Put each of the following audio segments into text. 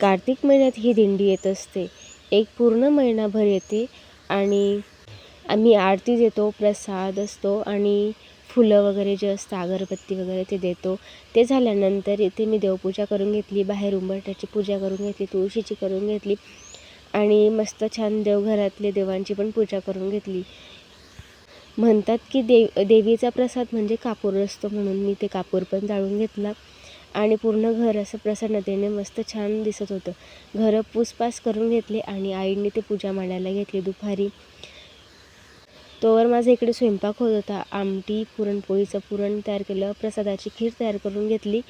कार्तिक महिन्यात ही दिंडी येत असते. एक पूर्ण महिनाभर येते आणि आम्ही आरती देतो प्रसाद असतो आणि फुलं वगैरे जे असतं अगरबत्ती वगैरे ते देतो. ते झाल्यानंतर इथे मी देवपूजा करून घेतली बाहेर उंबरठ्याची पूजा करून घेतली तुळशीची करून घेतली आणि मस्त छान देवघरातले देवांची पण पूजा करून घेतली. म्हणतात की देव देवीचा प्रसाद म्हणजे कापूर असतो म्हणून मी ते कापूर पण जाळून घेतला आणि पूर्ण घर असं प्रसन्नतेने मस्त छान दिसत होतं. घरं पूसपास करून घेतले आणि आईने ते पूजा मांडायला घेतली दुपारी. तोवर माझा इकडे स्वयंपाक होत होता. आमटी पुरणपोळीचं पुरण तयार केलं. प्रसादाची खीर तयार करून घेतली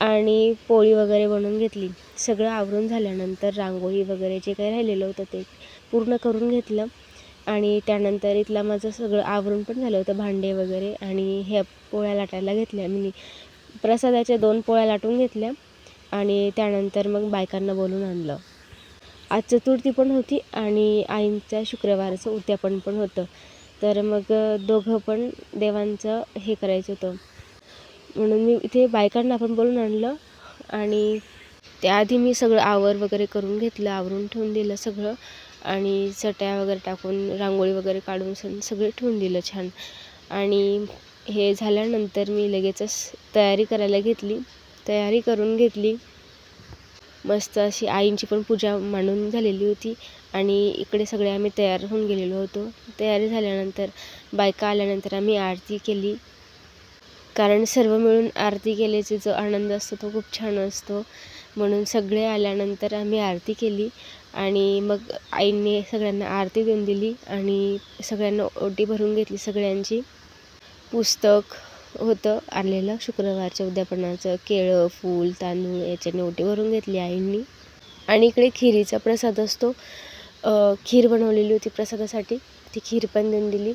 आणि पोळी वगैरे बनवून घेतली. सगळं आवरून झाल्यानंतर रांगोळी वगैरे जे काही राहिलेलं होतं ते पूर्ण करून घेतलं. आणि त्यानंतर इथला माझं सगळं आवरून पण झालं होतं. भांडे वगैरे आणि ह्या पोळ्या लाटायला घेतल्या. मी प्रसादाच्या दोन पोळ्या लाटून घेतल्या आणि त्यानंतर मग बायकांना बोलून आणलं. आज चतुर्थी पण होती आणि आईंच्या शुक्रवारचं उद्यापन पण होतं. तर मग दोघं पण देवांचं हे करायचं होतं. म्हणून मी इथे बायकांना पण बोलून आणलं आणि त्याआधी मी सगळं आवर वगैरे करून घेतलं आवरून ठेवून दिलं सगळं आणि चटया वगैरे टाकून रांगोळी वगैरे काढून सण सगळं ठेवून दिलं छान. आणि हे झाल्यानंतर मी लगेचच तयारी करायला घेतली. तयारी करून घेतली. मस्त अशी आईंची पण पूजा मांडून झालेली होती. आणि इकडे सगळे आम्ही तयार होऊन गेलेलो होतो. तयारी झाल्यानंतर बायका आल्यानंतर आम्ही आरती केली. कारण सर्व मिळून आरती केल्याचा जो आनंद असतो तो खूप छान असतो. म्हणून सगळे आल्यानंतर आम्ही आरती केली. आणि मग आईने सगळ्यांना आरती देऊन दिली आणि सगळ्यांना ओटी भरून घेतली सगळ्यांची. पुस्तक होतं. आलेलं शुक्रवारच्या उद्यापनाचं केळं फूल तांदूळ याच्याने ओटी भरून घेतली आईंनी. आणि इकडे खिरीचा प्रसाद असतो. खीर बनवलेली होती प्रसादासाठी. ती खीर पण देऊन दिली.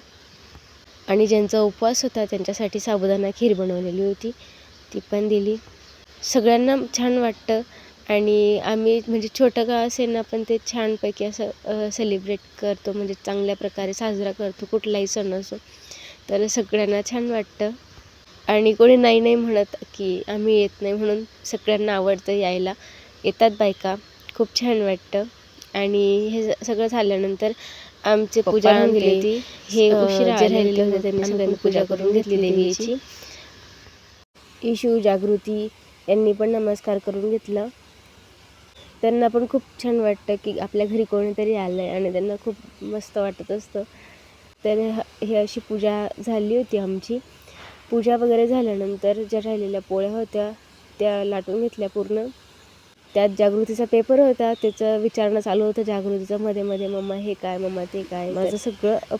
आणि ज्यांचा उपवास होता त्यांच्यासाठी साबुदाणा खीर बनवलेली होती. ती पण दिली. सगळ्यांना छान वाटतं. आणि आम्ही म्हणजे छोटं गाव असेल ना पण ते छानपैकी असं सेलिब्रेट करतो. म्हणजे चांगल्या प्रकारे साजरा करतो. कुठलाही सण असो. तर सगळ्यांना छान वाटतं. आणि कोणी नाही नाही म्हणत की आम्ही येत नाही म्हणून सगळ्यांना आवडतं यायला. येतात बायका. खूप छान वाटतं. आणि हे सगळं झाल्यानंतर आमची पूजा होऊन गेली. होती हे उशिरा जे राहिलेले होते त्यांनी सगळ्यांनी पूजा करून घेतली देवीची. इशू जागृती यांनी पण नमस्कार करून घेतला. त्यांना पण खूप छान वाटतं की आपल्या घरी कोणीतरी आलं आहे आणि त्यांना खूप मस्त वाटत असतं. तर ही अशी पूजा झाली होती आमची. पूजा वगैरे झाल्यानंतर ज्या राहिलेल्या पोळ्या होत्या त्या लाटून घेतल्या पूर्ण. त्यात जागृतीचा पेपर होता त्याचं विचारणं चालू होतं जागृतीचं. मध्ये मध्ये मम्मा हे काय मम्मा ते काय? माझं सगळं